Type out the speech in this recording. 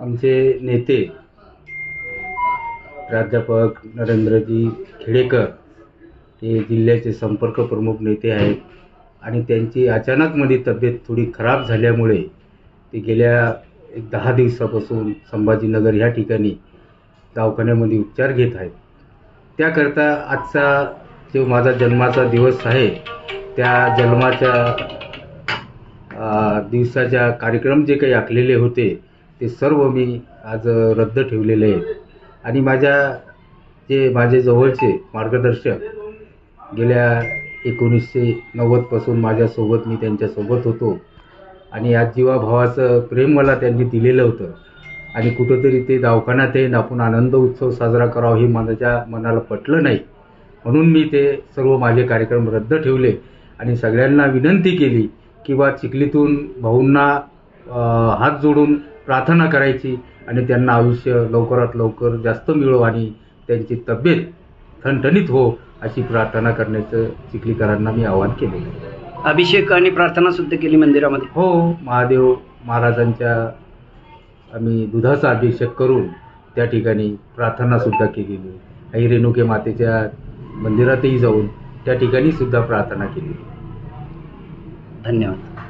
आमचे नेते प्राध्यापक नरेंद्रजी खेडेकर हे जिल्ह्याचे संपर्क प्रमुख नेते आहेत आणि त्यांची अचानकमध्ये तब्येत थोडी खराब झाल्यामुळे ते गेल्या एक दहा दिवसापासून संभाजीनगर ह्या ठिकाणी दवाखान्यामध्ये उपचार घेत आहेत. त्याकरता आजचा जो माझा जन्माचा दिवस आहे त्या जन्माच्या दिवसाच्या कार्यक्रम जे काही आखलेले होते ते सर्व मी आज रद्द ठेवलेले आहेत. आणि माझ्या जे माझे जवळचे मार्गदर्शक गेल्या एकोणीसशे नव्वदपासून माझ्यासोबत मी त्यांच्यासोबत होतो. आणि आज जीवाभावाचं प्रेम मला त्यांनी दिलेलं होतं आणि कुठंतरी ते दवाखान्यात येईन आपण आनंद उत्सव साजरा करावा हे माझ्या मनाला पटलं नाही. म्हणून मी ते सर्व माझे कार्यक्रम रद्द ठेवले आणि सगळ्यांना विनंती केली की बा चिखलीतून भाऊंना हात जोडून प्रार्थना करायची आणि त्यांना आयुष्य लवकरात लवकर जास्त मिळो आणि त्यांची तब्येत ठणठणीत हो अशी प्रार्थना करण्याचं चिखलीकरांना मी आवाहन आहे. अभिषेक आणि प्रार्थना सुद्धा केली मंदिरामध्ये? हो महादेव महाराजांच्या आम्ही दुधाचा अभिषेक करून त्या ठिकाणी प्रार्थनासुद्धा केलेली आई रेणुके मातेच्या मंदिरातही जाऊन त्या ठिकाणी सुद्धा प्रार्थना केली धन्यवाद.